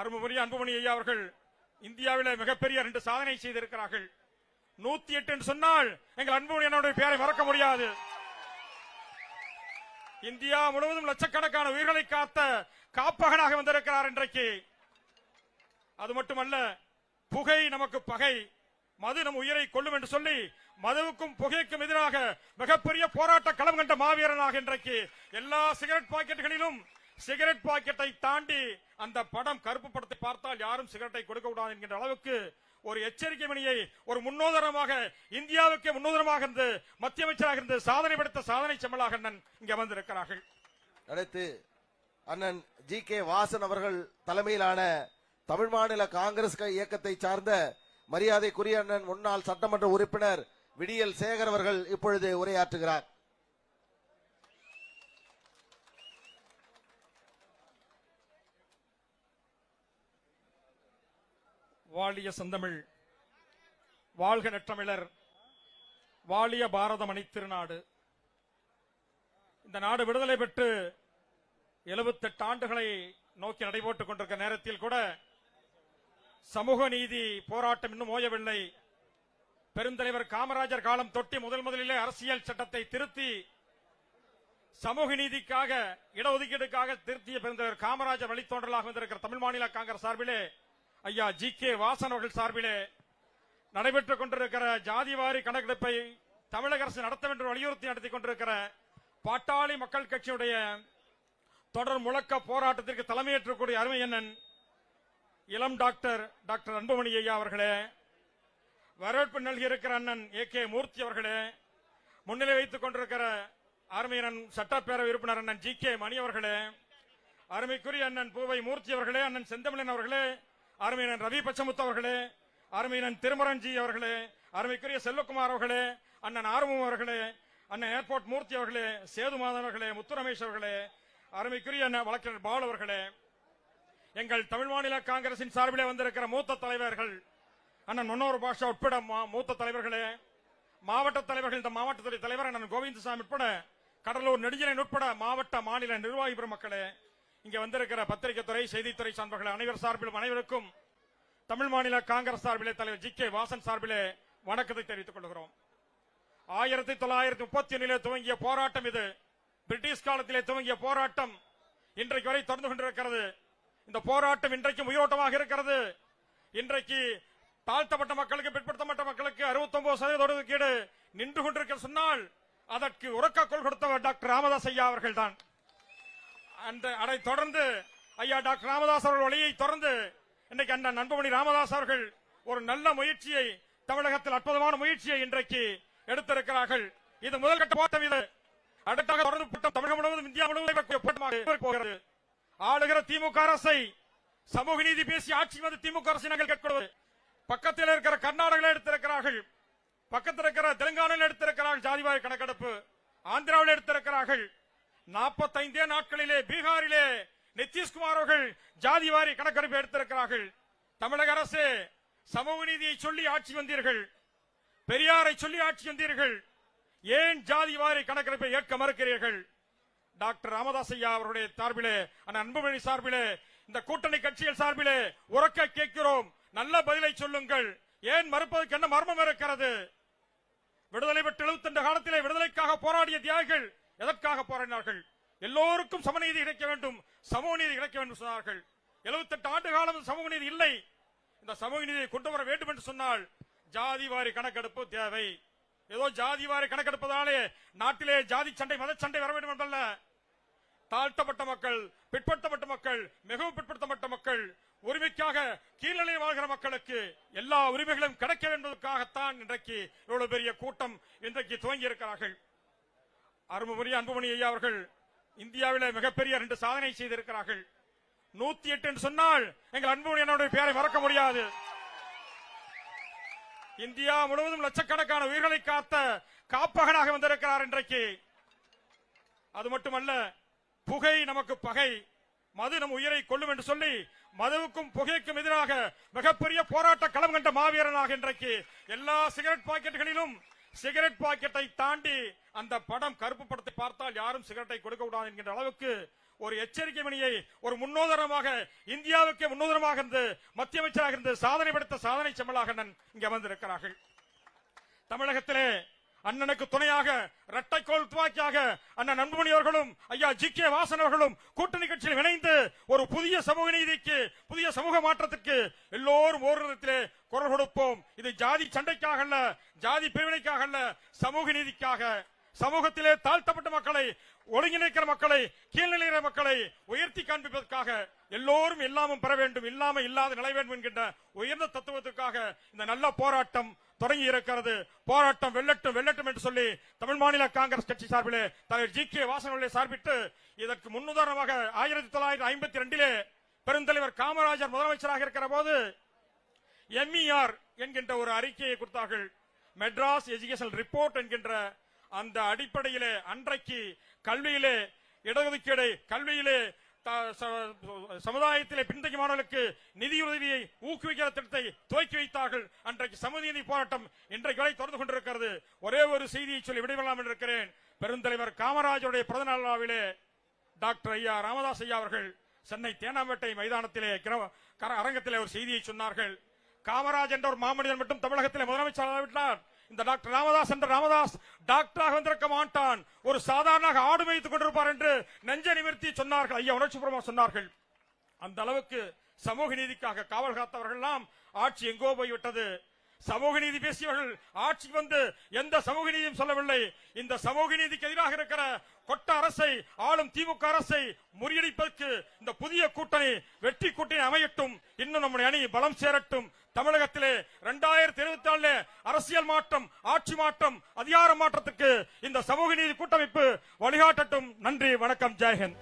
அருமபுரி அன்புமணி ஐயா அவர்கள் இந்தியாவிலே மிகப்பெரிய ரெண்டு சாதனை செய்திருக்கிறார்கள். நூத்தி எட்டு என்று சொன்னால் எங்கள் அன்புமணி என்னுடைய பெயரை மறக்க முடியாது. இந்தியா முழுவதும் லட்சக்கணக்கான உயிர்களை காத்த காப்பகனாக வந்திருக்கிறார் இன்றைக்கு. அது மட்டுமல்ல புகை நமக்கு பகை. மது நம் உயிரை கொல்லும் என்று சொல்லி மதுவுக்கும் புகைக்கும் எதிராக மிகப்பெரிய போராட்ட களம் கண்ட மாவீரனாக இன்றைக்கு எல்லா சிகரெட் பாக்கெட்டுகளிலும் சிகரெட் பாக்கெட்டை தாண்டி அந்த படம் கருப்பு படத்தை பார்த்தால் யாரும் சிகரெட்டை கொடுக்க கூடாது என்கின்ற அளவுக்கு ஒரு எச்சரிக்கை மணியை ஒரு முன்னோதரமாக இந்தியாவுக்கு முன்னோதரமாக இருந்து மத்திய அமைச்சராக இருந்து சாதனை படுத்த சாதனை செம்மலாக இங்க இங்கே வந்திருக்கிறார்கள் அடுத்து அண்ணன் ஜி கே வாசன் அவர்கள் தலைமையிலான தமிழ் மாநில காங்கிரஸ் இயக்கத்தை சார்ந்த மரியாதைக்குரிய அண்ணன் முன்னாள் சட்டமன்ற உறுப்பினர் விடியல் சேகர் அவர்கள் இப்பொழுது உரையாற்றுகிறார். வாழிய செந்தமிழ் வாழ்க நற்றமிழர் வாழிய பாரத மணித்திருநாடு இந்த நாடு விடுதலை பெற்று 78 ஆண்டுகளை நோக்கி நடைபோட்டுக் கொண்டிருக்கிற நேரத்தில் கூட சமூக நீதி போராட்டம் இன்னும் ஓயவில்லை. பெருந்தலைவர் காமராஜர் காலம் தொட்டி முதல் முதலிலே அரசியல் சட்டத்தை திருத்தி சமூக நீதிக்காக இடஒதுக்கீடுக்காக திருத்திய பெருந்தலைவர் காமராஜர் வழித்தோன்றலாக வந்திருக்கிற தமிழ் மாநில காங்கிரஸ் சார்பிலே ஐயா ஜி கே வாசன் அவர்கள் சார்பிலே நடைபெற்றுக் கொண்டிருக்கிற ஜாதிவாரி கணக்கெடுப்பை தமிழக அரசு நடத்த வேண்டும் வலியுறுத்தி நடத்திக் கொண்டிருக்கிற பாட்டாளி மக்கள் கட்சியுடைய தொடர் முழக்க போராட்டத்திற்கு தலைமையேற்றக்கூடிய அருமை அண்ணன் இளம் டாக்டர் டாக்டர் அன்புமணி ஐயா அவர்களே வரவேற்பு நல்கியிருக்கிற அண்ணன் ஏ கே மூர்த்தி அவர்களே முன்னிலை வைத்துக் கொண்டிருக்கிற அருமையண்ணன் சட்டப்பேரவை உறுப்பினர் அண்ணன் ஜி கே மணி அவர்களே அருமைக்குரிய அண்ணன் பூவை மூர்த்தி அவர்களே அண்ணன் செந்தமிழன் அவர்களே அருமையினன் ரவி பச்சமுத்து அவர்களே அருமையினன் திருமரன்ஜி அவர்களே அருமைக்குரிய செல்வகுமார் அவர்களே அண்ணன் ஆர்வம் அவர்களே அண்ணன் ஏர்போர்ட் மூர்த்தி அவர்களே சேதுமாதன் அவர்களே முத்து ரமேஷ் அவர்களே அருமைக்குரிய அண்ணன் வழக்கறிஞர் பால் அவர்களே எங்கள் தமிழ் மாநில காங்கிரசின் சார்பிலே வந்திருக்கிற மூத்த தலைவர்கள் அண்ணன் முன்னோர் பாஷா உட்பட மா- மூத்த தலைவர்களே மாவட்ட தலைவர்கள் இந்த மாவட்டத்துறை தலைவர் அண்ணன் கோவிந்தசாமி உட்பட கடலூர் நெடுஞ்சலை உட்பட மாவட்ட மாநில நிர்வாகி பெருமக்களே இங்க வந்திருக்கிற பத்திரிகை துறை செய்தித்துறை சார்பர்கள் அனைவர் சார்பிலும் அனைவருக்கும் தமிழ் மாநில காங்கிரஸ் சார்பிலே தலைவர் ஜி கே வாசன் சார்பிலே வணக்கத்தை தெரிவித்துக் கொள்கிறோம். ஆயிரத்தி தொள்ளாயிரத்தி முப்பத்தி ஒன்னிலே துவங்கிய போராட்டம் இது. பிரிட்டிஷ் காலத்திலே துவங்கிய போராட்டம். இன்றைக்கு வரை தொடர்ந்து கொண்டிருக்கிறது. இந்த போராட்டம் இன்றைக்கும் உயிரோட்டமாக இருக்கிறது. இன்றைக்கு தாழ்த்தப்பட்ட மக்களுக்கு பிற்படுத்தப்பட்ட மக்களுக்கு 69% சதவீத ஒதுக்கீடு நின்று கொண்டிருக்க சொன்னால் அதற்கு உறக்க கொள் கொடுத்தவர் டாக்டர் ராமதாஸ் ஐயா அவர்கள் தான் அதை தொடர்ந்து ஐயா டாக்டர் ராமதாஸ் அவர்கள் வழியை தொடர்ந்து இன்றைக்கு அண்ணன் நண்பமணி ராமதாஸ் அவர்கள் ஒரு நல்ல முயற்சியை தமிழகத்தில் அற்புதமான முயற்சியை இன்றைக்கு எடுத்திருக்கிறார்கள். இது முதல் கட்ட போட்டம் இது. அடுத்தாக தொடர்ந்து கூட்டம் தமிழகம் முழுவதும் இந்தியா முழுவதும் போகிறது. ஆளுகிற திமுக அரசை சமூக நீதி பேசி ஆட்சி வந்து திமுக அரசை நாங்கள் கேட்கிறது பக்கத்தில் இருக்கிற கர்நாடகாவில் எடுத்திருக்கிறார்கள். பக்கத்தில் இருக்கிற தெலுங்கானாவில் எடுத்திருக்கிறார்கள். ஜாதிவாரி கணக்கெடுப்பு. ஆந்திராவில் எடுத்திருக்கிறார்கள். நாற்பத்தைந்தே நாட்களிலே பீகாரிலே நிதிஷ்குமார் அவர்கள் ஜாதி வாரி கணக்கெடுப்பு எடுத்திருக்கிறார்கள். தமிழக அரசு சமூக நீதியை சொல்லி ஆட்சி வந்தீர்கள். பெரியாரை சொல்லி ஆட்சி வந்தீர்கள். ஏன் ஜாதி வாரி கணக்கெடுப்பை ஏற்க மறுக்கிறீர்கள்? டாக்டர் ராமதாஸ் ஐயா அவருடைய சார்பிலே அண்ணன் அன்புமணி சார்பிலே இந்த கூட்டணி கட்சிகள் சார்பிலே உறக்க கேட்கிறோம். நல்ல பதிலை சொல்லுங்கள். ஏன் மறுப்பதற்கு என்ன மர்மம் இருக்கிறது? விடுதலை பெற்று எழுபத்தி காலத்திலே விடுதலைக்காக போராடிய தியாகிகள் எதற்காக போராடினார்கள்? எல்லோருக்கும் சமநீதி கிடைக்க வேண்டும். சமூக நீதி கிடைக்க வேண்டும் சொன்னார்கள். 78 ஆண்டு காலம் சமூக நீதி இல்லை. இந்த சமூக நீதியை கொண்டு வர வேண்டும் என்று சொன்னால் ஜாதி வாரி கணக்கெடுப்பு தேவை. ஏதோ ஜாதி வாரி கணக்கெடுப்பதாலே நாட்டிலே ஜாதி சண்டை மத சண்டை வர வேண்டும் என்றல்ல. தாழ்த்தப்பட்ட மக்கள் பிற்படுத்தப்பட்ட மக்கள் மிகவும் பிற்படுத்தப்பட்ட மக்கள் உரிமைக்காக கீழ்நிலையில் வாழ்கிற மக்களுக்கு எல்லா உரிமைகளும் கிடைக்க என்பதற்காகத்தான் இன்றைக்கு இவ்வளவு பெரிய கூட்டம் இன்றைக்கு துவங்கி இருக்கிறார்கள் அருமபுரி அன்புமணி ஐயா அவர்கள் இந்தியாவில மிகப்பெரிய ரெண்டு சாதனை செய்திருக்கிறார்கள். நூத்தி எட்டு என்று சொன்னால் எங்கள் அன்புமணி என்னுடைய பெயரை மறக்க முடியாது. இந்தியா முழுவதும் லட்சக்கணக்கான உயிர்களை காத்த காப்பகனாக வந்திருக்கிறார் இன்றைக்கு. அது மட்டுமல்ல புகை நமக்கு பகை. மது நம் உயிரை கொல்லும் என்று சொல்லி மதுவுக்கும் புகைக்கும் எதிராக மிகப்பெரிய போராட்ட களம் கண்ட மாவீரனாக இன்றைக்கு எல்லா சிகரெட் பாக்கெட்டுகளிலும் சிகரெட் பாக்கெட்டை தாண்டி அந்த படம் கருப்பு படத்தை பார்த்தால் யாரும் சிகரெட்டை கொடுக்க கூடாது என்கின்ற அளவுக்கு ஒரு எச்சரிக்கை மணியை ஒரு முன்னோதரமாக இந்தியாவுக்கு முன்னோதரமாக இருந்து மத்திய அமைச்சராக இருந்து சாதனை படுத்த சாதனை செம்மலாக இங்க இங்கே அமர்ந்திருக்கிறார்கள். தமிழகத்திலே அண்ணனுக்கு துணையாக இரட்டைக்கோள் துவாக்கியாக அண்ணன் அன்புமணி அவர்களும் ஐயா ஜி கே வாசன் அவர்களும் கூட்டணி கட்சியில் இணைந்து ஒரு புதிய சமூக நீதிக்கு புதிய சமூக மாற்றத்திற்கு எல்லோரும் ஓரிடத்திலே குரல் கொடுப்போம். இது ஜாதி சண்டைக்காக அல்ல ஜாதி பிரிவினைக்காக அல்ல சமூக நீதிக்காக. சமூகத்திலே தாழ்த்தப்பட்ட மக்களை ஒருங்கிணைக்கிற மக்களை கீழ்நிலைகிற மக்களை உயர்த்தி காண்பிப்பதற்காக எல்லோரும் எல்லாமும் பெற வேண்டும் இல்லாம இல்லாத நிலை வேண்டும் என்கின்ற உயர்ந்த தத்துவத்துக்காக இந்த நல்ல போராட்டம் தொடங்கி இருக்கிறது. போராட்டம் வெள்ளட்டும் வெள்ளட்டும் என்று சொல்லி தமிழ் மாநில காங்கிரஸ் கட்சி சார்பிலே தலைவர் ஜி கே வாசனர்களை சார்பிட்டு இதற்கு முன்னுதாரணமாக ஆயிரத்தி தொள்ளாயிரத்தி ஐம்பத்தி ரெண்டிலே பெருந்தலைவர் காமராஜர் முதலமைச்சராக இருக்கிற போது எம்இஆர் என்கின்ற ஒரு அறிக்கையை கொடுத்தார்கள். மெட்ராஸ் எஜுகேஷன் ரிப்போர்ட் என்கின்ற அந்த அடிப்படையிலே அன்றைக்கு கல்வியிலே இடஒதுக்கீடு கல்வியிலே த- ச- சமுதாயத்திலே பின்தங்கிய மாணவர்களுக்கு நிதியுதவியை ஊக்குவிக்கிற திட்டத்தை துவக்கி வைத்தார்கள். அன்றைக்கு சமநீதி போராட்டம் இன்றைக்கு வரை தொடர்ந்து கொண்டிருக்கிறது. ஒரே ஒரு செய்தியை சொல்லி விடைபெறலாம் என்று இருக்கிறேன். பெருந்தலைவர் காமராஜருடைய பிறந்த விழாவிலே டாக்டர் ஐயா ராமதாஸ் ஐயா அவர்கள் சென்னை தேனாம்பேட்டை மைதானத்திலே கர- அரங்கத்திலே ஒரு செய்தியை சொன்னார்கள். காமராஜ் என்ற ஒரு மாமனிதன் மட்டும் தமிழகத்திலே முதலமைச்சர் விட்டார். இந்த டாக்டர் ராமதாஸ் என்ற ராமதாஸ் டாக்டராக வந்திருக்க மாட்டான். ஒரு சாதாரண ஆடு மேய்த்துக் கொண்டிருப்பார் என்று நெஞ்ச நிமிர்த்தி சொன்னார்கள். ஐயா உணர்ச்சிபூர்வமா சொன்னார்கள். அந்த அளவுக்கு சமூக நீதிக்காக காவல் காத்தவர்கள் எல்லாம் ஆட்சி எங்கோ போய்விட்டது. சமூக நீதி பேசியவர்கள் ஆட்சிக்கு வந்து எந்த சமூக நீதியும் சொல்லவில்லை. இந்த சமூக நீதிக்கு எதிராக இருக்கிற கொட்ட அரசை ஆளும் திமுக அரசை முறியடிப்பதற்கு இந்த புதிய கூட்டணி வெற்றி கூட்டணி அமையட்டும். இன்னும் நம்முடைய அணி பலம் சேரட்டும். தமிழகத்திலே இரண்டாயிரத்தி இருபத்தி நாலுல அரசியல் மாற்றம் ஆட்சி மாற்றம் அதிகார மாற்றத்துக்கு இந்த சமூக நீதி கூட்டமைப்பு வழிகாட்டட்டும். நன்றி வணக்கம் ஜெயஹிந்த்